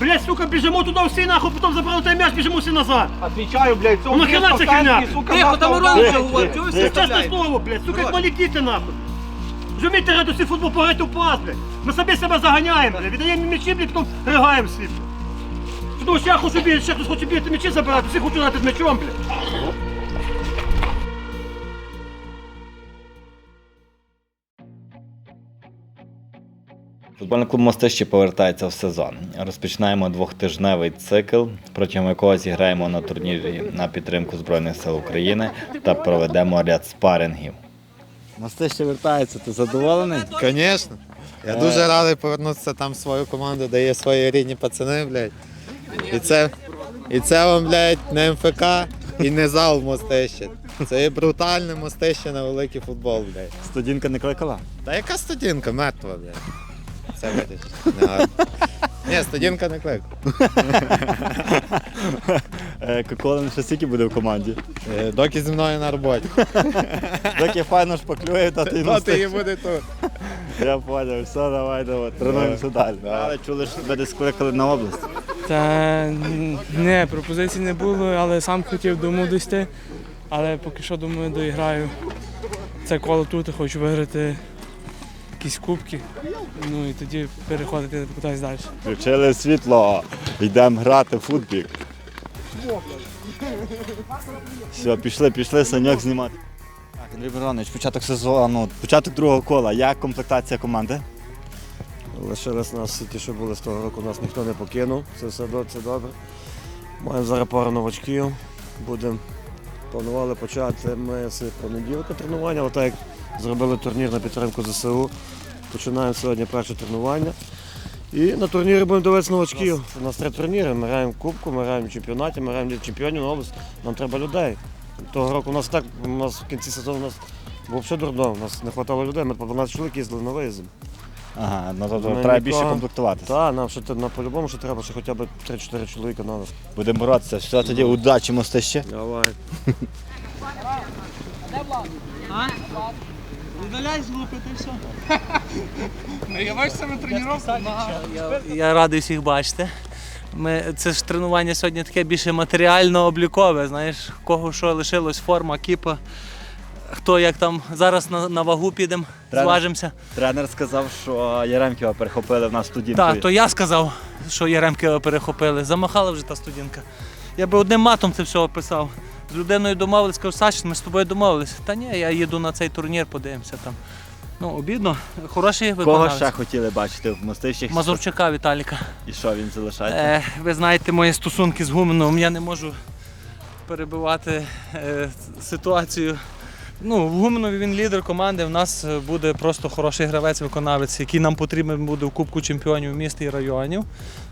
Блядь, сука, біжимо туди всі нахуй, потім забрали той м'яч, біжимо всі назад. Отвечаю, блядь, Ну нахіна ця херня? Тихо, там Мирон вже говорить, чого ви Це чесне слово, блядь, сука, як малі діти нахуй. Вже раду всі футбол, пограти у пас, блядь. Ми самі себе заганяємо, блядь, віддаємо м'ячі, блядь, потім ригаємо всі, блядь. Тому що я хочу бігати, ще хтось хоче бігати м'ячі забирати, всі хочуть грати з м'ячом, блядь. Футбольний клуб Мостище повертається в сезон. Розпочинаємо двохтижневий цикл, протягом якого зіграємо на турнірі на підтримку Збройних сил України та проведемо ряд спарингів. Мостище вертається, ти задоволений? Звісно. Я дуже радий повернутися там в свою команду, де є свої рідні пацани, блядь. І це, і це вам, блядь, не МФК і не зал мостище. Це є брутальне мостище на великий футбол, блядь. Студінка не кликала? Та яка студінка, мертва, блядь. Це видиш. Не гарно. Ні, студінка не клик. Коколин ще скільки буде в команді? Е, Доки зі мною на роботі. Доки файно шпаклює, та ти Доти її буде тут. Я поняв, все, давай, давай, тренуємося далі. Але чули, що тебе десь кликали на область. Та н- не, пропозицій не було, але сам хотів дому дійти. Але поки що думаю, доіграю це коло тут, і хочу виграти якісь кубки. Ну і тоді переходити кудись далі. Включили світло, йдемо грати в футбік. Все, пішли, пішли саньок знімати. Так, Андрій Миронович, початок сезону, початок другого кола. Як комплектація команди? Лишились нас ті, що були з того року, нас ніхто не покинув. Це все до- це добре. Маємо зараз пару новачків. Будемо планували почати ми з понеділка тренування, але так як зробили турнір на підтримку ЗСУ. Починаємо сьогодні перше тренування. І на турнірі будемо дивитися новачків. У нас три турніри. Ми граємо Кубку, ми граємо в чемпіонаті, ми граємо в чемпіонів на область. Нам треба людей. Того року у нас так, у нас в кінці сезону у нас був взагалі дурдом, у нас не вистачало людей, ми по 12 чоловік їздили на виїзд. Ага, ну тобто Ми треба нікого- більше комплектуватися. Так, нам ще на по-любому ще треба ще хоча б 3-4 чоловіка на нас. Будемо боротися. Все, тоді удачі мостище. Давай. Я, я радий всіх бачити. Ми, це ж тренування сьогодні таке більше матеріально-облікове. Знаєш, кого що лишилось, форма, кіпа. Хто як там зараз на, на вагу підемо, Тренер. зважимося. Тренер сказав, що Яремківа перехопили в нас студінку. Так, то я сказав, що Яремки перехопили. Замахала вже та студентка. Я би одним матом це все описав. З людиною домовились, кажу, Саш, ми з тобою домовились. Та ні, я їду на цей турнір, подивимося там. Ну, обідно, хороший Кого виконавець. ще хотіли бачити в мостищах? Мазурчака Віталіка. І що він залишається? Е, ви знаєте мої стосунки з Гуменом, я не можу перебивати е, ситуацію. Ну, в Гуменові він лідер команди. В нас е, буде просто хороший гравець-виконавець, який нам потрібен буде в Кубку чемпіонів міста і районів.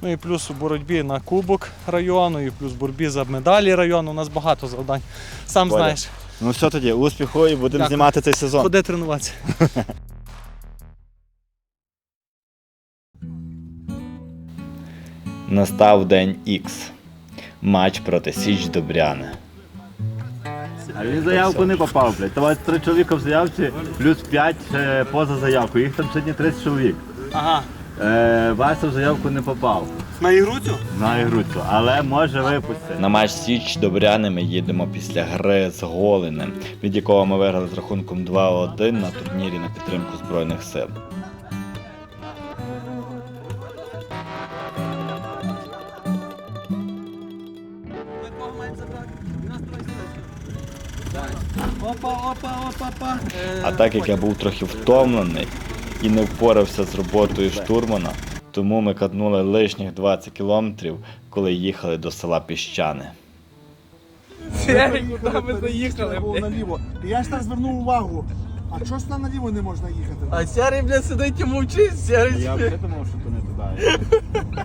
Ну і плюс у боротьбі на Кубок району, і плюс в боротьбі за медалі району. У нас багато завдань. Сам Коля. знаєш, Ну все тоді, успіху і будемо Дякую. знімати цей сезон. ходи тренуватися. Настав день Х. Матч проти Січ Добряни. А він заявку не попав, блядь. Давай три чоловіка в заявці, плюс п'ять е, поза заявкою. Їх там сьогодні 30 чоловік. Ага. Е, Вася в заявку не попав На ігру цю? на ігру цю, але може випустити. На матч Січ Добряни ми їдемо після гри з Голенем, від якого ми виграли з рахунком 2-1 на турнірі на підтримку Збройних сил. Опа, опа, опа, опа. А так як я був трохи втомлений і не впорався з роботою штурмана, тому ми катнули лишніх 20 кілометрів, коли їхали до села Піщани. наліво. І я ж так звернув увагу. А чого ж там наліво не можна їхати? А сярий, блядь, сидить і мовчить, сярий. Я придумав, що то не туди.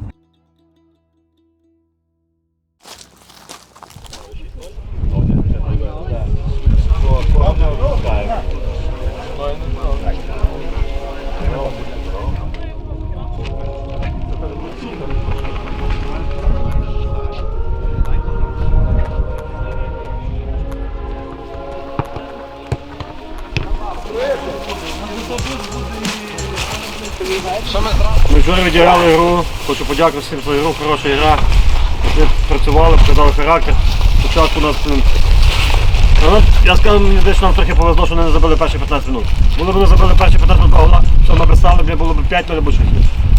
Відіграли гру Хочу подякувати всім за ігру, хороша гра. Ми працювали, показали характер. Спочатку у нас. ну, Я скажу, мені десь нам трохи повезло, що вони не забили перші 15 минут. Були б вони забили перші 15 минут, гола, що написали, б було б 5 0 або 6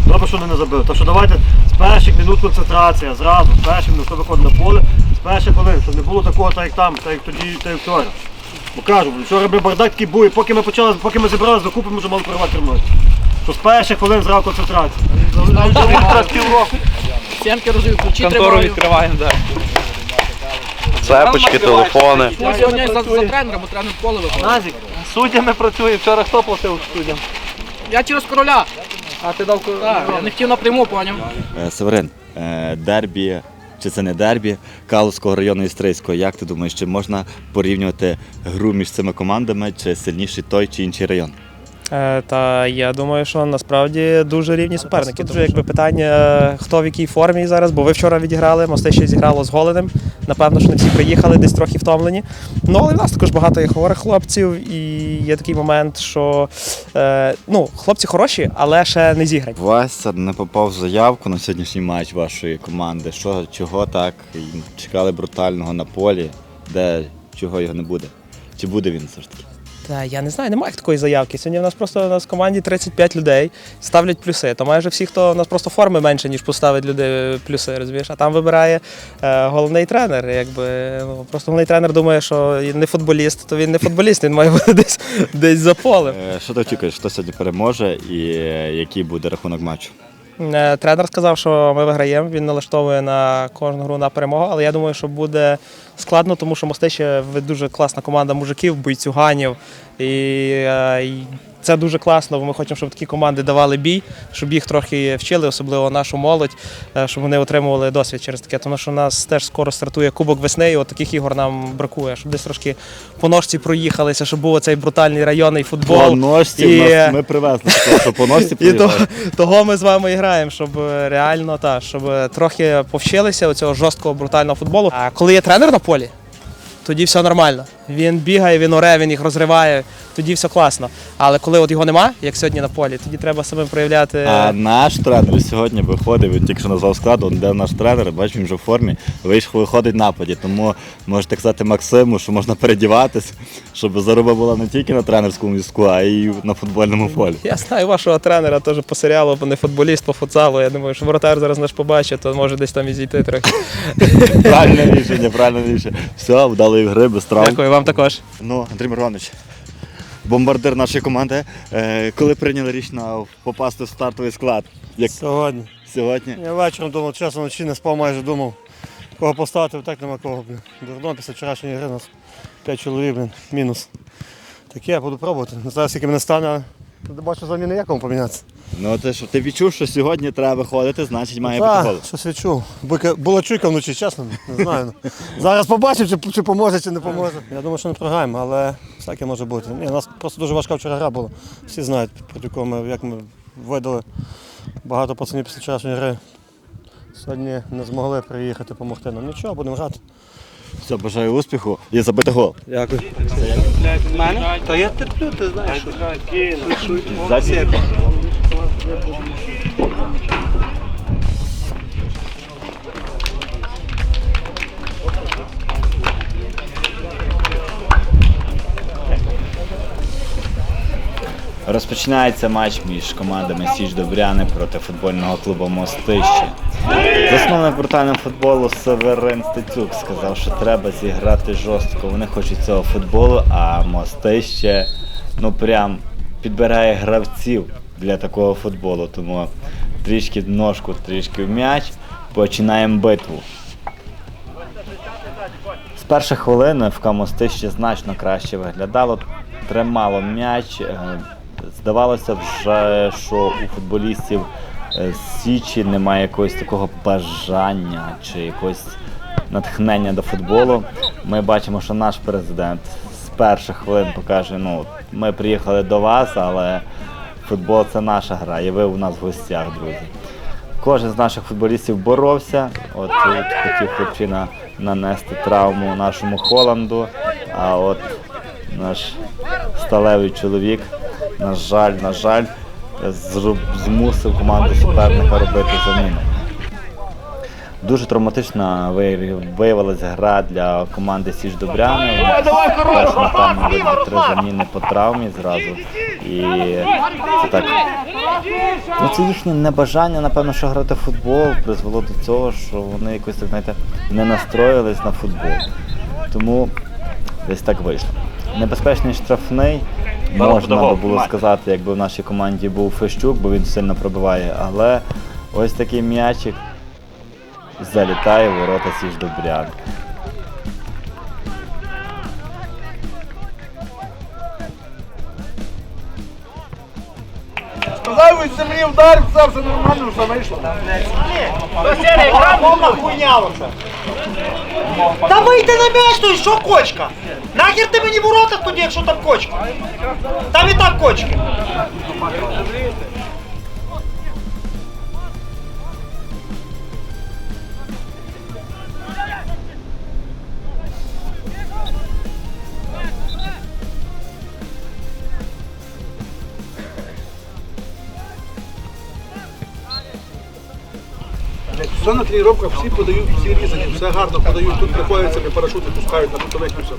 Добре, що вони не забили. Так що давайте з перших минут концентрація, зразу, з перших минут, хто виходить на поле, з перших хвилин, щоб не було такого, так як там, так як тоді, так як вчора. Бо кажу, вчора би бардак такий був, і поки ми почали, поки ми зібралися докупи, ми вже мали прорвати термінал. Що з перших хвилин зразу концентрація. Сімки розвив, ключі Контору тримаю. відкриваємо, так. Цепочки, телефони. Я сьогодні за, за тренером, бо тренер в поле виходить. Назік, суддями працює, вчора хто платив суддям? Я через короля. А ти дав Так, я не хотів напряму, поняв. Е, Северин, е, дербі, чи це не дербі Калуського району Істрийського. Як ти думаєш, чи можна порівнювати гру між цими командами, чи сильніший той чи інший район? Е, Та я думаю, що насправді дуже рівні суперники. Дуже якби питання, е, хто в якій формі зараз, бо ви вчора відіграли, Мостище зіграло з Голеним. Напевно, що не всі приїхали, десь трохи втомлені. Ну, але в нас також багато є хворих хлопців, і є такий момент, що е, ну, хлопці хороші, але ще не зіграні. Вася не попав в заявку на сьогоднішній матч вашої команди. Що, чого так? Чекали брутального на полі, де чого його не буде? Чи буде він все ж таки? Та я не знаю, немає такої заявки. Сьогодні в нас просто у нас в команді 35 людей ставлять плюси. То майже всі, хто у нас просто форми менше, ніж поставить люди плюси, розумієш? А там вибирає е, головний тренер. Якби ну, просто головний тренер думає, що не футболіст, то він не футболіст, він має бути десь десь за полем. Е, Що ти очікуєш, хто сьогодні переможе і е, який буде рахунок матчу? Е, Тренер сказав, що ми виграємо. Він налаштовує на кожну гру на перемогу, але я думаю, що буде складно, тому що Мостище дуже класна команда мужиків, бойцюганів. І, е, це дуже класно, бо ми хочемо, щоб такі команди давали бій, щоб їх трохи вчили, особливо нашу молодь, е, щоб вони отримували досвід через таке. Тому що у нас теж скоро стартує Кубок весни, і от таких ігор нам бракує, щоб десь трошки по ножці проїхалися, щоб був цей брутальний районний футбол. По ножці І- нас ми привезли, що по ножці І то, приїжджали. того ми з вами і граємо, щоб е, реально та, щоб е, трохи повчилися оцього жорсткого брутального футболу. А коли є тренер на полі, тоді все нормально. Він бігає, він оре, він їх розриває, тоді все класно. Але коли от його нема, як сьогодні на полі, тоді треба самим проявляти. А наш тренер сьогодні виходив, він тільки що назвав склад, де наш тренер, бачиш, він вже в формі, вийшов, виходить нападі. Тому можете казати Максиму, що можна передіватись, щоб заруба була не тільки на тренерському візку, а й на футбольному полі. Я знаю вашого тренера теж по серіалу, бо не футболіст, по футзалу. Я думаю, що воротар зараз наш побачить, то може десь там і зійти трохи. Правильне рішення, правильне рішення. Все, вдалої гри, без травм. Дякую вам також. Ну, Андрій Миронович, бомбардир нашої команди. Е, коли прийняли рішення попасти в стартовий склад? Як Сьогодні. сьогодні? Я вечором думав, чесно, вночі не спав, майже думав, кого поставити, так нема кого. Дурно після вчорашньої гри у нас 5 чоловік, блін, мінус. Таке, я буду пробувати. Не знаю, скільки мене стане, але бачу заміни якому помінятися. Ну ти що, ти відчув, що сьогодні треба виходити, значить має бути гол. Так, щось відчув. Бука- Була чуйка вночі, чесно, не знаю. Зараз побачимо, чи, чи поможе, чи не поможе. Я думаю, що не програємо, але всяке може бути. Ні, у нас просто дуже важка вчора гра була. Всі знають, проти кого ми, як ми видали багато пацанів після вчорашньої гри. Сьогодні не змогли приїхати допомогти нам. Нічого, будемо грати. Все, бажаю успіху і забити гол. Дякую. Мене? Та я терплю, ти знаєш. Засіб. Розпочинається матч між командами Січ Добряни проти футбольного клубу Мостище. Засновник брутального футболу Северин Стецюк сказав, що треба зіграти жорстко. Вони хочуть цього футболу, а Мостище ну прям підбирає гравців для такого футболу. Тому трішки ножку, трішки в м'яч. Починаємо битву. З перших хвилин ФК Мостище значно краще виглядало, тримало м'яч. е, Здавалося вже, що у футболістів е, Січі немає якогось такого бажання чи якогось натхнення до футболу. Ми бачимо, що наш президент з перших хвилин покаже: ну, ми приїхали до вас, але футбол це наша гра, і ви у нас в гостях, друзі. Кожен з наших футболістів боровся. От тут хотів хлопчина нанести травму нашому Холанду. А от наш сталевий чоловік, на жаль, на жаль, змусив команду суперника робити заміни. Дуже травматична виявилася гра для команди Сіж Добряни. Першому таймі було три заміни по травмі зразу. І це так. Ну, це їхнє небажання, напевно, що грати в футбол призвело до цього, що вони якось так, знаєте, не настроїлись на футбол. Тому десь так вийшло. Небезпечний штрафний. Можна би було сказати, якби в нашій команді був Фещук, бо він сильно пробиває. Але ось такий м'ячик залітає в ворота Сіж Добрян. Сказав від землі вдар, все, все нормально, все вийшло. Та вийди на м'яч, то що кочка? Нахер ти мені ворота тоді, якщо там кочка? Там і так кочки. Все на тренувках, всі подають, всі різані, все гарно подають, тут приходять собі парашути, пускають на кутових і все.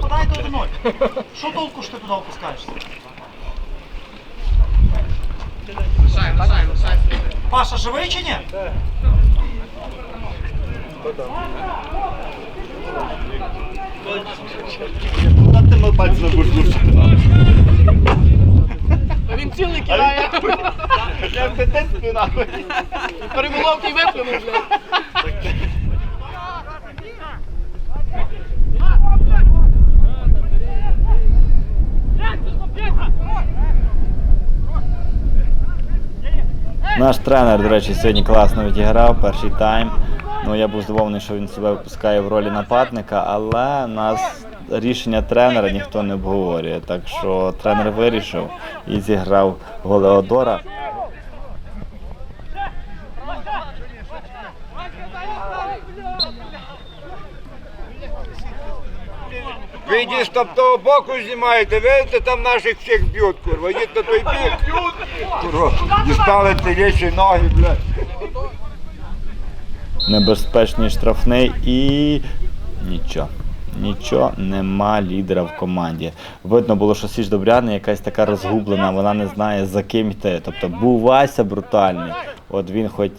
Подай до ноль. Що толку що ти туди опускаєшся? Паша, живий чи ні? Куди ти на пальці не будеш? Він цілий кидає. Я в дитинстві нахуй. Перемоловки виплюнув, блядь. Наш тренер, до речі, сьогодні класно відіграв перший тайм. Ну, я був здивований, що він себе випускає в ролі нападника, але нас рішення тренера ніхто не обговорює. Так що тренер вирішив і зіграв Голеодора. Ви йдіть з того боку знімаєте, видите, там наших всіх б'ють, курва. Йдіть на той бік. Дістали ці ноги, блядь. Небезпечний штрафний і нічого. Нічого нема лідера в команді. Видно було, що Сіж Добряна якась така розгублена, вона не знає за ким йти. Тобто був Вася брутальний. От він хоч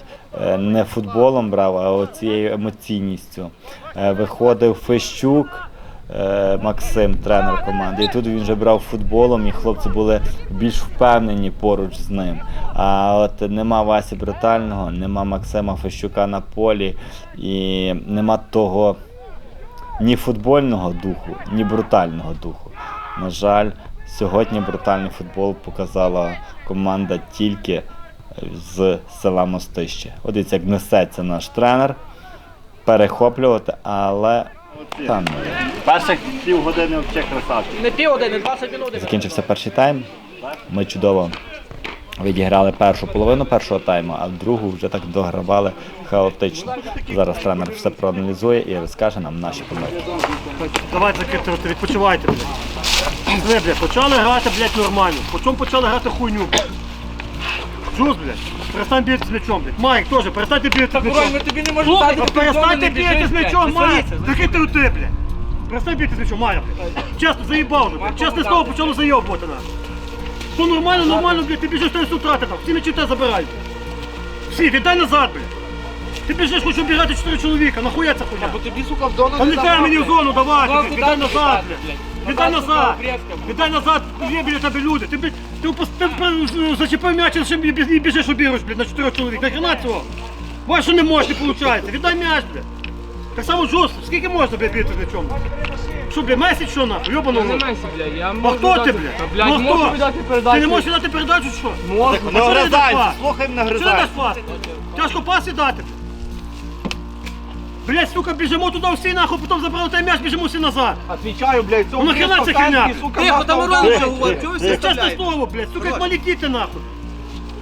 е, не футболом брав, а оцією емоційністю. Е, Виходив Фещук. Е, Максим, тренер команди. І тут він вже брав футболом, і хлопці були більш впевнені поруч з ним. А от нема Васі Брутального, нема Максима Фещука на полі і нема того ні футбольного духу, ні брутального духу. На жаль, сьогодні брутальний футбол показала команда тільки з села Мостище. От як несеться наш тренер, перехоплювати, але є. Перших півгодини взагалі красавчик. Не пів один, не 20 минут. Закінчився перший тайм. Ми чудово відіграли першу половину першого тайму, а другу вже так догравали хаотично. Зараз тренер все проаналізує і розкаже нам наші помилки. Давайте закрити, відпочивайте, блядь. Ви, блядь, почали грати, блядь, нормально. Потім почали грати хуйню, блядь. Джуз, блядь, перестань бігати з м'ячом, блядь. Майк теж, перестаньте бігати з м'ячом. тобі не можемо дати. Перестаньте бігати з м'ячом, Майк! Закрити рути, блядь. Перестань бігати з м'ячом, Майк, блядь. Чесно, заїбав вже, блядь. Чесне слово, почало заєбувати нас. Все нормально, нормально, блядь, ти біжиш ти втрати там. Всі м'ячі тебе забирають. Всі, віддай назад, блядь. Ти біжиш, хочеш обіграти чотири чоловіка, нахуя ця хуйня? Бо тобі, сука, в зону Та не дай мені в зону, давай, блядь, віддай назад, блядь. Блядь? Віддай назад. Віддай назад, є біля тебе люди. Ти, блядь, ти, ти, ти, зачепив м'яч, і ще і біж- і біжиш обігруєш, блядь, на чотирьох чоловік. Нахрена цього? Бачиш, що не можеш, не виходить. Віддай м'яч, блядь. Так само жорстко. Скільки можна, блядь, бити з м'ячом? Що, блядь, Месі що нахуй? Йобаного. Не. Месі, блядь, я А можу хто ти, віддати- блядь? Та, блядь, Ну, можу віддати Ти не можеш віддати передачу, що? Можна. Не огризайся, пас? слухай, не Що ти даш огризайся. пас? Тяжко пас і дати. Блядь, сука, біжимо туди всі нахуй, потім забрали той м'яч, біжимо всі назад. Отвечаю, блядь, Ну нахрена ця херня? Тихо, там Мирон вже говорить, чого ви всі Це чесне вставляєте? слово, блядь, сука, як малі діти нахуй.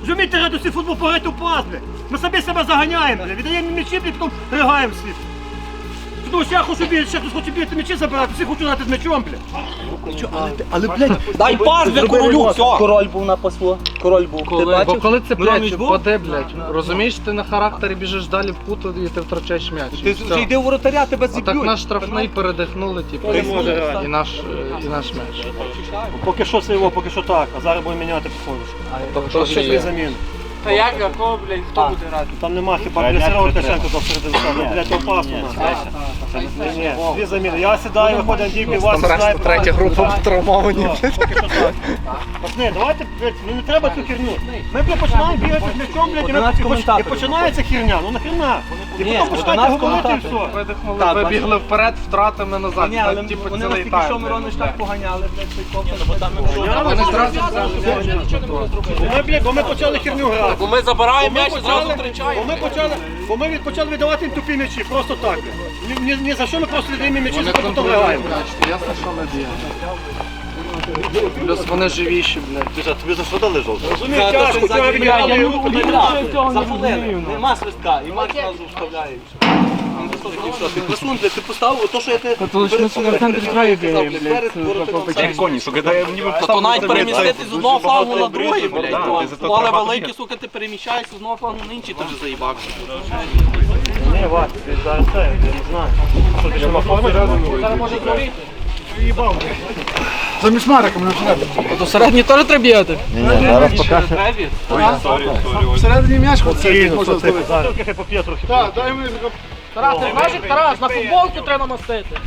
Зумійте грати всі футбол пограти у пас, блядь. Ми самі себе заганяємо, блядь, віддаємо м'ячі, блядь, потім ригаємо всі. Тому що я хочу бігати, ще хтось хоче бігати м'ячі забирати, всі хочуть грати з м'ячом, блядь. Дай пас для королю, все. Король був на пасу. Король був. Коли, бо коли це Миронович блядь, був? впаде, блядь, розумієш, ти на характері біжиш далі в кут і ти втрачаєш м'яч. Ти І вже все. йди у воротаря, тебе А так зіб'ють. наш штрафний передихнули, типу, і, і наш, е, і наш м'яч. Поки що це його, поки що так, а зараз будемо міняти походу. Тобто дві заміни. Та як, якого, блядь, хто буде грати? Там нема хіба для Сергія Лукашенко до середини стане. Блядь, опасно. Ні, ні, дві заміни. Я сідаю, виходить Андрій Білас, сідає. третя група травмовані. Що так. Пацани, давайте, блядь, ну не треба цю херню. Ми, блядь, починаємо бігати з м'ячом, блядь, і ми- і поч- і починається херня, ну нахрена. І потім починаєте говорити і все. Видихнули, вибігли вперед, втратами назад. Ні, але типу, вони нас тільки що блядь. так поганяли, блядь, цей ковтан, бо там Вони зразу ми, блядь, бо ми почали херню грати. Бо ми забираємо м'яч і зразу втрачаємо. Бо ми почали, бо ми від- почали віддавати їм тупі м'ячі, просто так. Ні, ні, ні за що ми просто віддаємо їм м'ячі, Вони потім контролюють ясно, що ми б'ємо. Плюс вони живіші, блядь. Ти ж, а тобі за що дали жовтий? Розумієш, тяжко, і не віддали. Хвилину. Нема свистка, і Марк нас вставляє. Присунь, блядь, ти поставив, то, що я. Коні, сука, дай мені Та то навіть перемістити з одного флангу на другий, блядь. то Поле велике, сука, ти переміщаєшся з одного флангу на інший, ти вже заїбався. Ні, Вась, ти зараз це, я не знаю. Що ти ще поформиш? Зараз може. За мішмариком не вчинати. То середній теж треба бігати. Ні, ні, зараз покаже. Всередині м'яч хлопці. Спокійно, можна ти зловити. Трохи поп'є трохи. Так, дай мені. Тарас, ти знаєш, як Тарас, на футболку треба намастити.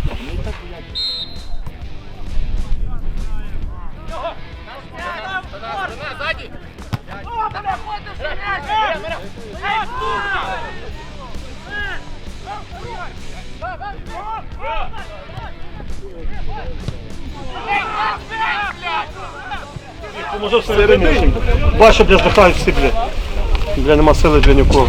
Може всередині. Бачу, бля, здихають всі, бля. Бля, нема сили для нікого.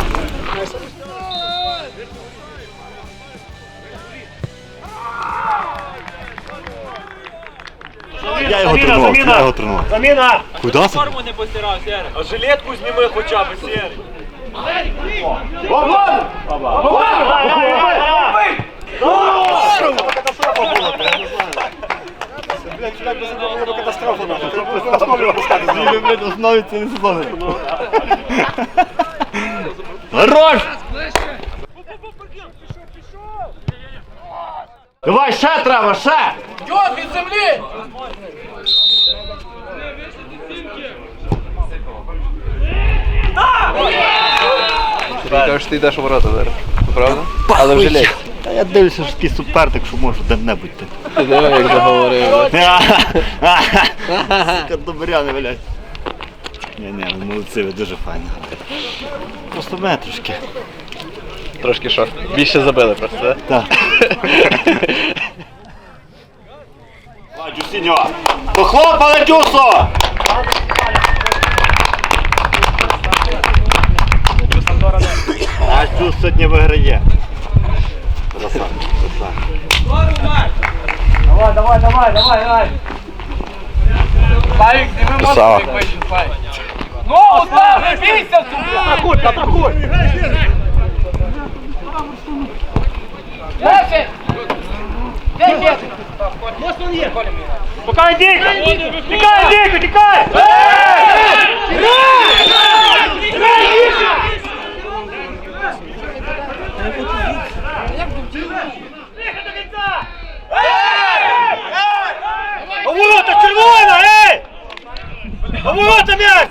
Заміна, заміна. його це? Форму не постирав, Сєре. А жилетку зніми хоча б, була катастрофа, нахуй. Блядь, основі це не. Хорош! Давай, ще треба, ще! Йо, від землі! Ти кажеш, ти йдеш у ворота зараз. Правда? Але в жилеті. Та я дивлюся, що такий супертик, що можу де-небудь ти. Ти диви, як заговорив. Сука, добряни, блядь. Ні, ні, ви молодці, ви дуже файно. Просто мене трошки. Трошки що? Більше забили просто, так? Так. Дюсіньо! Похлопали Дюсо! Наш Дюс сьогодні виграє. Красавчик, красавчик. Давай, давай, давай, давай, давай. Славік, зніми Красава. мозок, як вийшов, Славік. Ну, Слав, не бійся, сука! Атакуй, атакуй. А ворота червона, ей! А ворота м'яч!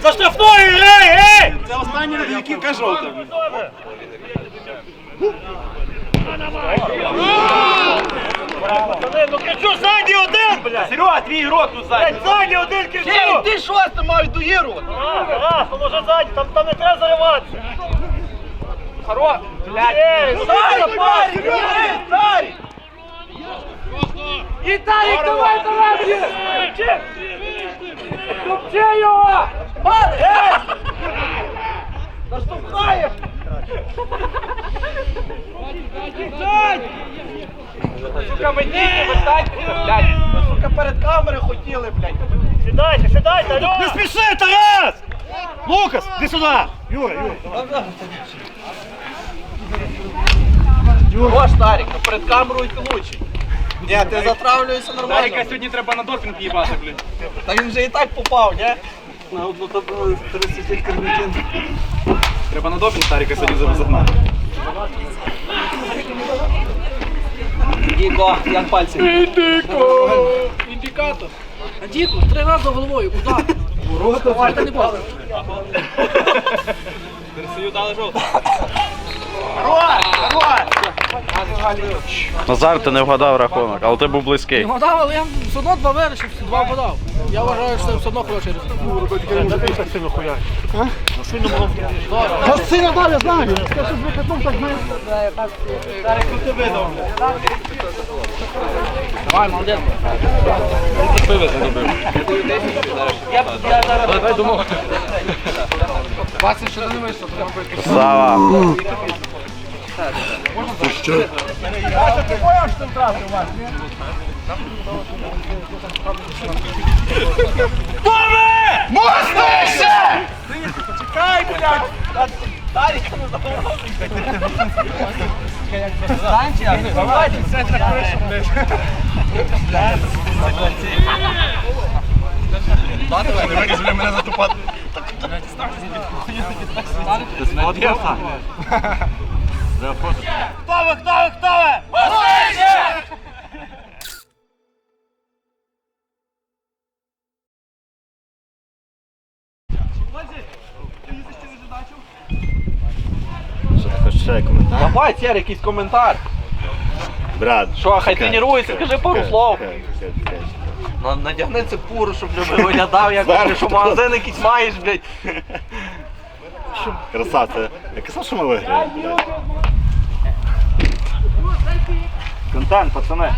За штрафною грай, ей! Це останні який жовта. Ну кричу, ззаді один! Серега, твій ігрок тут ззаді. Ззаді один кричу! Ти що ти маєш доїрувати? Раз, ну, раз, воно там, там не треба зариватися. Хорош, блядь! Ей, старий, старий! І Тарик, давай, давай! Топчи його! Ей! Наштовхаєш! Сука, мені вертайтеся, блядь! Ви, сука, перед камерою хотіли, блядь! Сідайте, сідайте, алло! Не спіши, Тарас! Лукас, іди сюди! Юра, Юра. О, Старик, ну перед камерою ти лучший. Ні, ти затравлюєшся нормально. Старика сьогодні треба на допінг їбати, блін. Та він вже і так попав, ні? На одну таблу 30 карнітин. Треба на допінг Старика сьогодні загнати. Діко, як пальці. Індико! Індикатор. А Діко, три рази головою, куди? Рота, не бачиш. Пересію дали жовту. Назар, ти не вгадав рахунок, але ти був близький. Вгадав, але я все одно два вирішив, два вгадав. Я вважаю, що це все одно хороший результат. Сильно було. Та сильно далі знаю. Скажи, що викатом так знаєш. Давай, молодець. Я, я зараз... Давай думав. Вася, що ти думаєш, що треба робити? Сава. Чекай, блядь! Таріка не Танчик, давайте все це хорошо, блядь. Не вирізли мене затупати. Хто ви, хто ви, хто ви? Москвичі! Ще коментар. Давай, Сєр, якийсь коментар. Брат. Що, хай тренується, скажи пару слов. На- Надягни це пуру, щоб не виглядав, як ти, що магазин якийсь маєш, блядь. Красавце. Я казав, що ми виграємо. Контент, пацани.